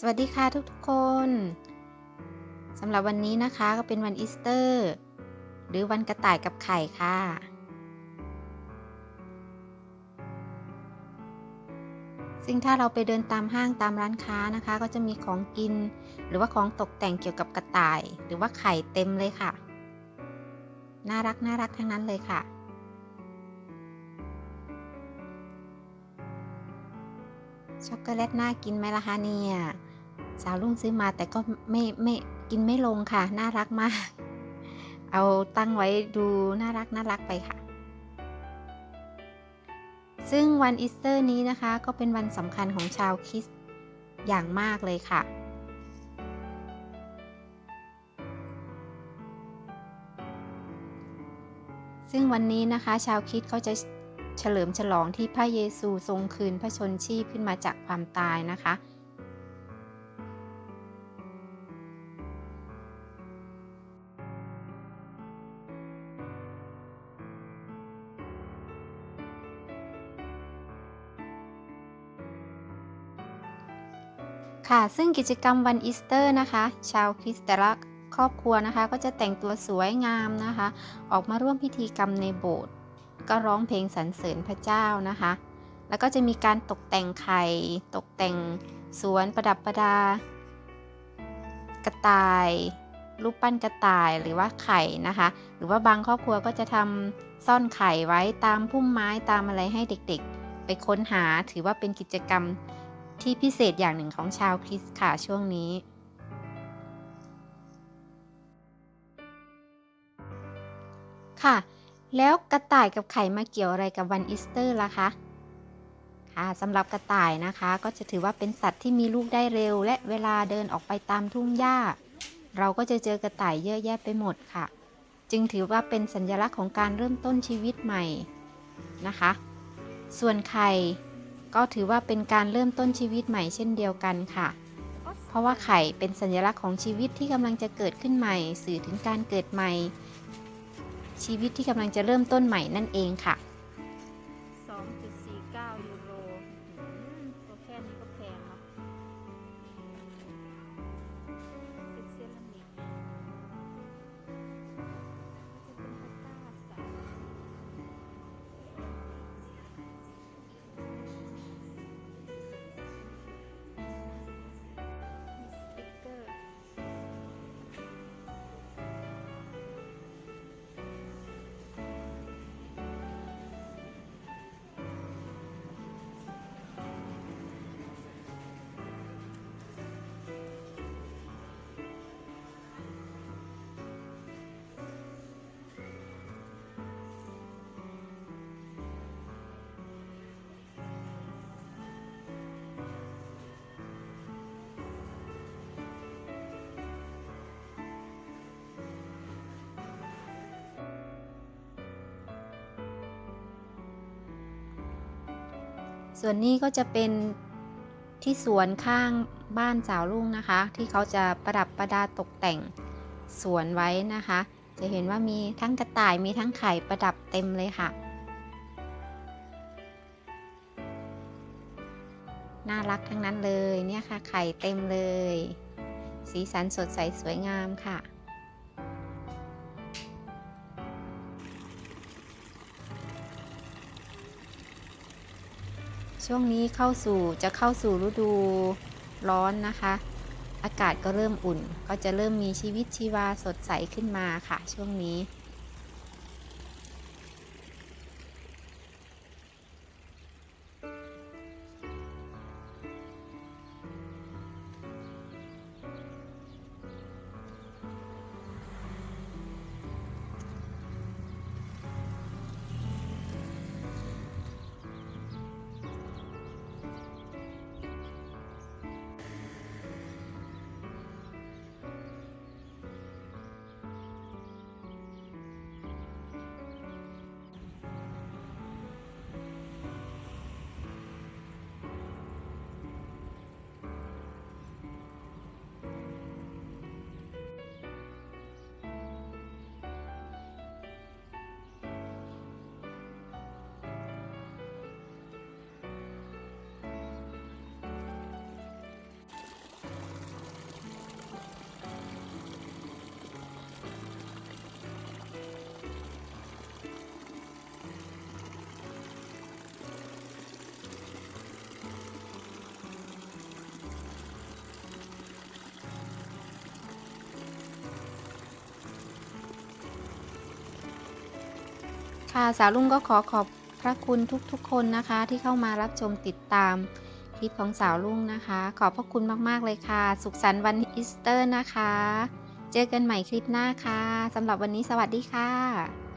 สวัสดีค่ะทุกทุกๆคนสำหรับวันนี้นะคะก็เป็นวันอีสเตอร์ หรือวันกระต่ายกับไข่ค่ะ ซึ่งถ้าเราไปเดินตามห้างตามร้านค้านะคะ ก็จะมีของกิน หรือว่าของตกแต่งเกี่ยวกับกระต่าย หรือว่าไข่เต็มเลยค่ะ น่ารักน่ารักทั้งนั้นเลยค่ะช็อกโกแลตน่ากินไหมล่ะคะเนี่ย สาวลุงซื้อมาแต่ก็ไม่ไม่กินไม่ลงค่ะ น่ารักมาก เอาตั้งไว้ดูน่ารักน่ารักไปค่ะ ซึ่งวันอีสเตอร์นี้นะคะ ก็เป็นวันสำคัญของชาวคริสต์อย่างมากเลยค่ะซึ่งวันนี้นะคะชาวคริสเขาจะเฉลิมฉลองที่พระเยซูทรงคืนพระชนชีพขึ้นมาจากความตายนะคะ ค่ะ ซึ่งกิจกรรมวันอีสเตอร์นะคะ ชาวคริสต์แต่ละครอบครัวนะคะ ก็จะแต่งตัวสวยงามนะคะ ออกมาร่วมพิธีกรรมในโบสถ์ก็ร้องเพลงสรรเสริญพระเจ้านะคะ แล้วก็จะมีการตกแต่งไข่ ตกแต่งสวนประดับประดา กระต่าย รูปปั้นกระต่ายหรือว่าไข่นะคะ หรือว่าบางครอบครัวก็จะทำซ่อนไข่ไว้ตามพุ่มไม้ตามอะไรให้เด็กๆ ไปค้นหาถือว่าเป็นกิจกรรม ที่พิเศษอย่างหนึ่งของชาวคริสต์ค่ะช่วงนี้ ค่ะ แล้วกระต่ายกับไข่มาเกี่ยวอะไรกับวันอีสเตอร์ล่ะคะค่ะสำหรับกระต่ายนะคะ ก็จะถือว่าเป็นสัตว์ที่มีลูกได้เร็ว และเวลาเดินออกไปตามทุ่งหญ้า เราก็จะเจอกระต่ายเยอะแยะไปหมดค่ะ จึงถือว่าเป็นสัญลักษณ์ของการเริ่มต้นชีวิตใหม่นะคะ ส่วนไข่ ก็ถือว่าเป็นการเริ่มต้นชีวิตใหม่เช่นเดียวกันค่ะ เพราะว่าไข่เป็นสัญลักษณ์ของชีวิตที่กำลังจะเกิดขึ้นใหม่ สื่อถึงการเกิดใหม่ ชีวิตที่กำลังจะเริ่มต้นใหม่นั่นเองค่ะ ส่วนนี้ก็จะเป็นที่สวนข้างบ้านสาวลุงนะคะ ที่เขาจะประดับประดาตกแต่งสวนไว้นะคะ จะเห็นว่ามีทั้งกระต่ายมีทั้งไข่ประดับเต็มเลยค่ะ น่ารักทั้งนั้นเลยเนี่ยค่ะไข่เต็มเลย สีสันสดใสสวยงามค่ะ ช่วงนี้เข้าสู่จะเข้าสู่ฤดูร้อนนะคะ อากาศก็เริ่มอุ่น ก็จะเริ่มมีชีวิตชีวาสดใสขึ้นมาค่ะ ช่วงนี้ ค่ะสาวลุงก็ขอขอบพระคุณทุกๆ คนนะคะ ที่เข้ามารับชมติดตามคลิปของสาวลุงนะคะ ขอบพระคุณมากๆเลยค่ะ สุขสันต์วันอีสเตอร์นะคะ เจอกันใหม่คลิปหน้าค่ะสำหรับวันนี้สวัสดีค่ะ